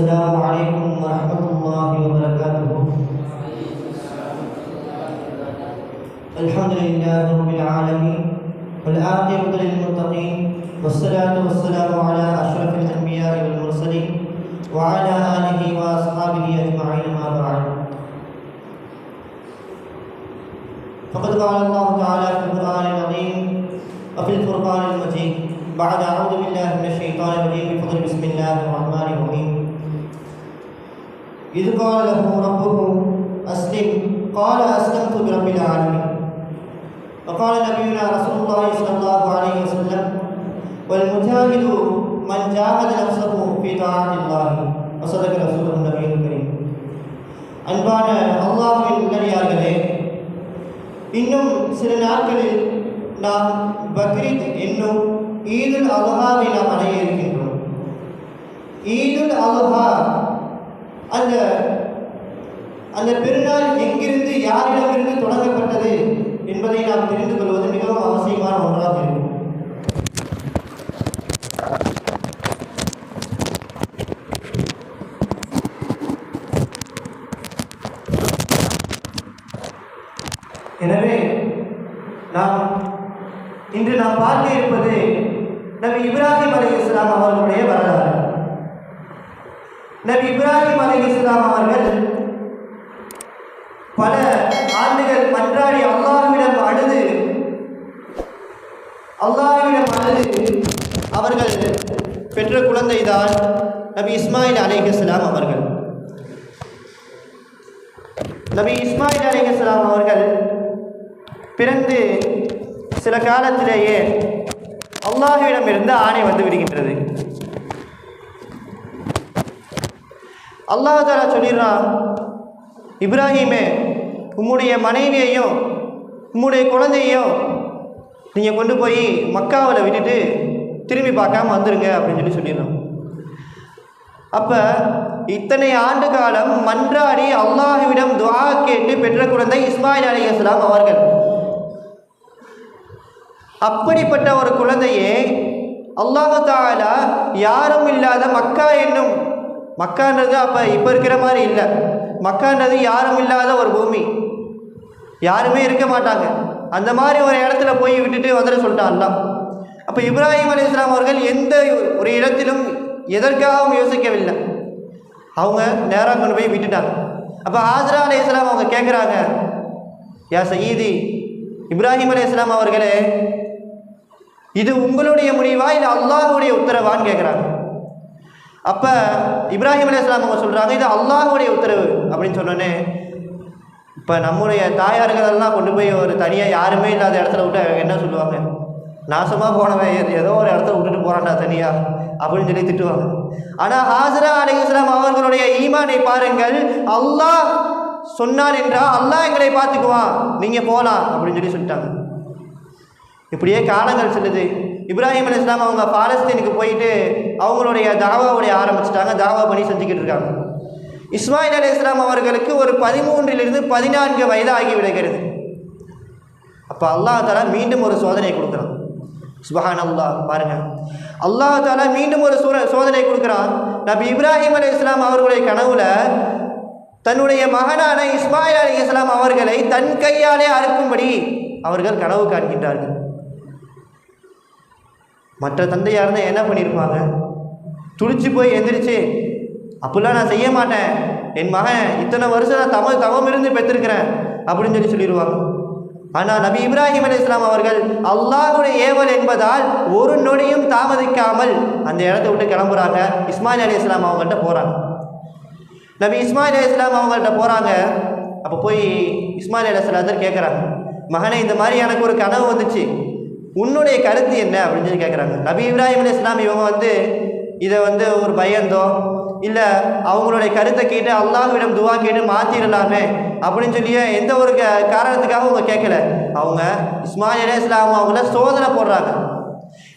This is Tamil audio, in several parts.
السلام عليكم ورحمة الله وبركاته. الحمد لله رب العالمين والعاقبة للمتقين والصلاة والسلام على أشرف الأنبياء والمرسلين وعلى آله وأصحابه أجمعين ما بعد. فقد قال الله تعالى في القرآن العظيم وفي الفرقان المجيد بعد أعوذ بالله من الشيطان الرجيم بفضل بسم الله الرحمن الرحيم. إذ قال له ربه أسلم قال أسلمت برب العالمين وقال نبينا رسول الله صلى الله عليه وسلم والمجاهد من جاهد نفسه في طاعة الله وصدق رسوله النبي الكريم அன்பான அல்லாஹ்வின் நல்லடியார்களே இன்னும் சில நாட்களில் நாம் பக்ரீத் என்னும் ஈதுல் அல்ஹாவை நாம் அடைய இருக்கின்றோம் ஈதுல் அல்ஹா அந்த அந்த பெருநாள் எங்கிருந்து யாரிடமிருந்து தொடங்கப்பட்டது என்பதை நாம் தெரிந்து கொள்வது மிகவும் அவசியமான ஒன்றாக இருக்கும். எனவே நாம் இன்று நாம் பார்க்க இருப்பது நபி இப்ராஹிம் அலி இஸ்லாம் அவர்களுடைய வரலாறு. நபி இப்ராஹிம் அலி இஸ்லாம் அவர்கள் பல ஆண்டுகள் மன்றாடி அல்லாஹ்விடம் அழுது அல்லாஹ்விடம் அழுது அவர்கள் பெற்ற குழந்தைதான் நபி இஸ்மாயில் அலைஹிஸ்லாம் அவர்கள். நபி இஸ்மாயில் அலைஹிஸ்லாம் அவர்கள் பிறந்து சில காலத்திலேயே அல்லாஹ்விடமிருந்து ஆணை வந்து விடுகின்றது. அல்லாஹதாரா சொல்லிடுறான் இப்ராஹிமே உம்முடைய மனைவியையும் உம்முடைய குழந்தையையும் நீங்கள் கொண்டு போய் மக்காவில் விட்டுட்டு திரும்பி பார்க்காம வந்துடுங்க அப்படின்னு சொல்லி சொல்லிடுறோம் அப்போ இத்தனை ஆண்டு காலம் மன்றாடி அல்லாஹுவிடம் துவா கேட்டு பெற்ற குழந்தை இஸ்மாயில் அலி இஸ்லாம் அவர்கள். அப்படிப்பட்ட ஒரு குழந்தையே அல்லாஹதால யாரும் இல்லாத மக்கா என்னும் மக்கான்றது அப்போ இப்போ இருக்கிற மாதிரி இல்லை. மக்கான்றது யாரும் இல்லாத ஒரு பூமி. யாருமே இருக்க மாட்டாங்க. அந்த மாதிரி ஒரு இடத்துல போய் விட்டுட்டு வந்துட சொல்லிட்டான் அப்போ இப்ராஹிம் அலி இஸ்லாம் அவர்கள் எந்த ஒரு இடத்திலும் எதற்காகவும் யோசிக்கவில்லை. அவங்க நேராக கொண்டு போய் விட்டுட்டாங்க. அப்போ ஆஜரா அலி இஸ்லாம் அவங்க கேட்குறாங்க யா சயீதி இப்ராஹிம் அலி இஸ்லாம் அவர்களே இது உங்களுடைய முடிவா இல்லை அல்லாஹுடைய உத்தரவான்னு கேட்குறாங்க அப்போ இப்ராஹிம் அலி அவங்க சொல்கிறாங்க இது அல்லாஹுடைய உத்தரவு அப்படின்னு சொன்னோன்னே இப்போ நம்முடைய தாயார்கள் எல்லாம் கொண்டு போய் ஒரு தனியாக யாருமே இல்லாத இடத்துல விட்டு என்ன சொல்லுவாங்க? நாசமாக போனவன் ஏதோ ஒரு இடத்துல விட்டுட்டு போகிறான்டா தனியாக அப்படின்னு சொல்லி திட்டுவாங்க. ஆனால் ஹாசரா அலிஸ்லாம் அவர்களுடைய ஈமானை பாருங்கள் அல்லாஹ் சொன்னார் என்றால் அல்லாஹ் எங்களை பார்த்துக்குவான் நீங்கள் போகலாம் அப்படின்னு சொல்லி சொல்லிட்டாங்க. இப்படியே காலங்கள் செல்லுது. இப்ராஹிம் அலி இஸ்லாம் அவங்க பாலஸ்தீனுக்கு போயிட்டு அவங்களுடைய தாவாவுடைய ஆரம்பிச்சிட்டாங்க. தாவா பண்ணி செஞ்சுக்கிட்டு இருக்காங்க. இஸ்மாயில் அலி இஸ்லாம் அவர்களுக்கு ஒரு பதிமூன்றிலிருந்து பதினான்கு வயது ஆகி விடுகிறது. அப்போ அல்லாஹ் தாலா மீண்டும் ஒரு சோதனை கொடுக்குறான். சுபஹான் அல்லாஹ் பாருங்க. அல்லாஹ் தாலா மீண்டும் ஒரு சூர சோதனை கொடுக்குறான். நபி இப்ராஹிம் அலி இஸ்லாம் அவர்களுடைய கனவுல தன்னுடைய மகனான இஸ்மாயில் அலி இஸ்லாம் அவர்களை தன் கையாலே அறுக்கும்படி அவர்கள் கனவு காண்கின்றார்கள். மற்ற தந்தையாக இருந்தால் என்ன பண்ணியிருப்பாங்க துடிச்சு போய் எந்திரிச்சு அப்படிலாம் நான் செய்ய மாட்டேன். என் மகன் இத்தனை வருஷம் நான் தம தவம் இருந்து பெற்றிருக்கிறேன். அப்படின்னு சொல்லி சொல்லிடுவாங்க ஆனால் நபி இப்ராஹிம் அலி இஸ்லாம் அவர்கள் அல்லாஹுடைய ஏவல் என்பதால் ஒரு நொடியும் தாமதிக்காமல் அந்த இடத்த விட்டு கிளம்புறாங்க. இஸ்மாயில் அலி இஸ்லாம் அவங்கள்ட்ட போகிறாங்க நபி இஸ்மாயில் அலி இஸ்லாம் அவங்கள்ட்ட போகிறாங்க அப்போ போய் இஸ்மாயில் அலி இஸ்லாத்தர் கேட்குறாங்க மகனே இந்த மாதிரி எனக்கு ஒரு கனவு வந்துச்சு. உன்னுடைய கருத்து என்ன அப்படின்னு சொல்லி கேட்குறாங்க நபி இப்ராஹிம் அலி இஸ்லாம் இவங்க வந்து இதை வந்து ஒரு பயந்தோ இல்லை அவங்களுடைய கருத்தை கேட்டு அல்லாஹ்விடம் துவா கேட்டு மாற்றிடலாமே அப்படின்னு சொல்லியே எந்த ஒரு க காரணத்துக்காக அவங்க கேட்கல அவங்க இஸ்மாயில் அலி இஸ்லாம் அவங்கள சோதனை போடுறாங்க.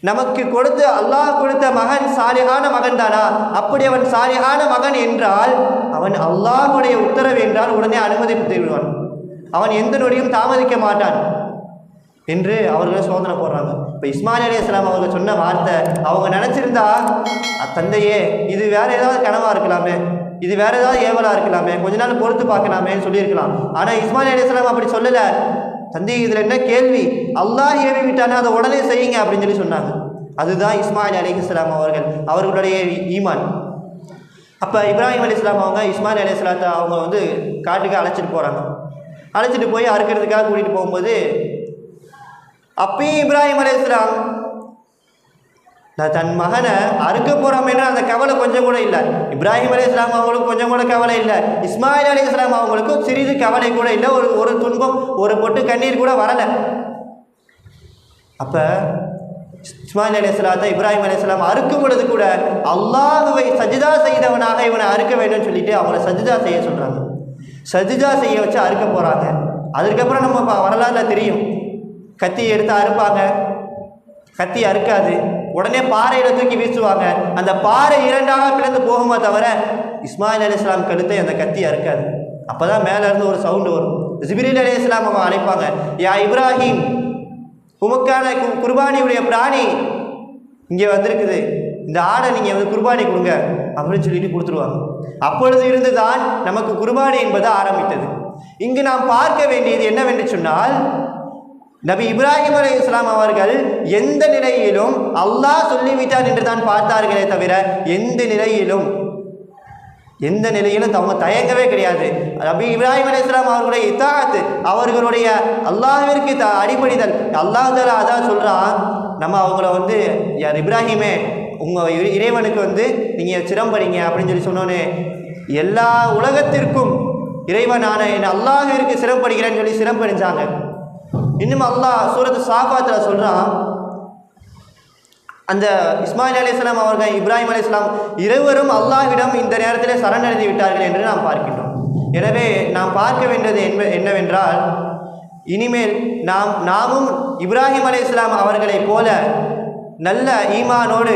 நமக்கு கொடுத்து அல்லாஹ் கொடுத்த மகன் சாலிகான மகன் தானா? அப்படி அவன் சாலிகான மகன் என்றால் அவன் அல்லாஹுடைய உத்தரவு என்றால் உடனே அனுமதி விடுவான். அவன் எந்த நொடியும் தாமதிக்க மாட்டான். என்று அவர்கள் சோதனை போடுறாங்க. இப்போ இஸ்மாயில் அலி இஸ்லாம் அவர்கள் சொன்ன வார்த்தை அவங்க நினச்சிருந்தா தந்தையே இது வேற ஏதாவது கனவாக இருக்கலாமே? இது வேற ஏதாவது ஏவலாக இருக்கலாமே? கொஞ்ச நாள் பொறுத்து பார்க்கலாமேன்னு சொல்லியிருக்கலாம். ஆனால் இஸ்மாயில் அலி இஸ்லாம் அப்படி சொல்லலை. தந்தை இதில் என்ன கேள்வி? அல்லாஹ் ஏவி விட்டானே? அதை உடனே செய்யுங்க அப்படின்னு சொல்லி சொன்னாங்க. அதுதான் இஸ்மாயில் அலி இஸ்லாம் அவர்கள் அவர்களுடைய ஈமான். அப்போ இப்ராஹிம் அலி இஸ்லாம் அவங்க இஸ்மாயில் அலி இஸ்லாத்தை அவங்க வந்து காட்டுக்கு அழைச்சிட்டு போகிறாங்க அழைச்சிட்டு போய் அறுக்கிறதுக்காக கூட்டிகிட்டு போகும்போது அப்பயும் இப்ராஹிம் அலையாம் இஸ்லாம் தன் மகனை அறுக்க போகிறோமேனா அந்த கவலை கொஞ்சம் கூட இல்லை. இப்ராஹிம் அலி இஸ்லாம் அவங்களுக்கும் கொஞ்சம் கூட கவலை இல்லை. இஸ்மாயில் அலி இஸ்லாம் அவங்களுக்கும் சிறிது கவலை கூட இல்லை. ஒரு ஒரு துன்பம் ஒரு பொட்டு கண்ணீர் கூட வரலை. அப்போ இஸ்மாயில் அலி இஸ்லாத்தை இப்ராஹிம் அலி இஸ்லாம் அறுக்கும் பொழுது கூட அல்லாஹுவை சஜிதா செய்தவனாக இவனை அறுக்க வேண்டும்னு சொல்லிட்டு அவனை சஜிதா செய்ய சொல்கிறாங்க சஜிதா செய்ய வச்சு அறுக்க போகிறாங்க அதுக்கப்புறம் நம்ம வரலாறுல தெரியும். கத்தியை எடுத்து அறுப்பாங்க. கத்தி அறுக்காது. உடனே பாறையில தூக்கி வீசுவாங்க. அந்த பாறை இரண்டாக பிளந்து போகுமே தவிர இஸ்மாயில் அலி இஸ்லாம் கழுத்தை அந்த கத்தி அறுக்காது. அப்போ தான் இருந்து ஒரு சவுண்டு வரும். ஜிபிரில் அலி இஸ்லாம் அவங்க அழைப்பாங்க. யா இப்ராஹிம் உமக்கான கு- குர்பானியுடைய பிராணி இங்கே வந்திருக்குது. இந்த ஆடை நீங்கள் வந்து குர்பானி கொடுங்க. அப்படின்னு சொல்லிட்டு கொடுத்துருவாங்க. அப்பொழுது இருந்து தான் நமக்கு குர்பானி என்பது ஆரம்பித்தது. இங்கு நாம் பார்க்க வேண்டியது என்னவென்று சொன்னால் நபி இப்ராஹிம் அலி இஸ்லாம் அவர்கள் எந்த நிலையிலும் அல்லாஹ் சொல்லிவிட்டார் என்று தான் பார்த்தார்களே தவிர எந்த நிலையிலும் எந்த நிலையிலும் அவங்க தயங்கவே கிடையாது. நபி இப்ராஹிம் அலி இஸ்லாம் அவர்களுடைய இத்தாத்து அவர்களுடைய அல்லாஹிற்கு த அடிபடிதல் அல்லாஹ் தலா அதான் சொல்கிறான் நம்ம அவங்கள வந்து யார் இப்ராஹிமே உங்கள் இறைவனுக்கு வந்து நீங்கள் சிரம்படிங்க அப்படின்னு சொல்லி சொன்னோன்னே எல்லா உலகத்திற்கும் இறைவனான என் அல்லாஹிற்கு சிரம்படுகிறேன்னு சொல்லி சிரம்படிஞ்சாங்க இன்னும் அல்லாஹ் சூரத்து சாஃபாத்தில் சொல்கிறான் அந்த இஸ்மாயில் அலிஸ்லாம் அவர்கள் இப்ராஹிம் அலிஸ்லாம் இருவரும் அல்லாஹ்விடம் இந்த நேரத்திலே சரணடைந்து விட்டார்கள் என்று நாம் பார்க்கின்றோம். எனவே நாம் பார்க்க வேண்டியது என்ப என்னவென்றால் இனிமேல் நாம் நாமும் இப்ராஹிம் அலி இஸ்லாம் அவர்களைப் போல நல்ல ஈமானோடு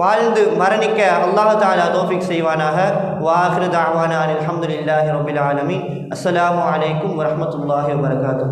வாழ்ந்து மரணிக்க அல்லாஹ் தாலா தோஃபிக் செய்வானாக. வாஹிரு தாவானா அலமதுல்லாஹி ரபில் ஆலமி அஸ்லாம் அலைக்கும் வரமத்துல்லாஹி வரகாத்தூ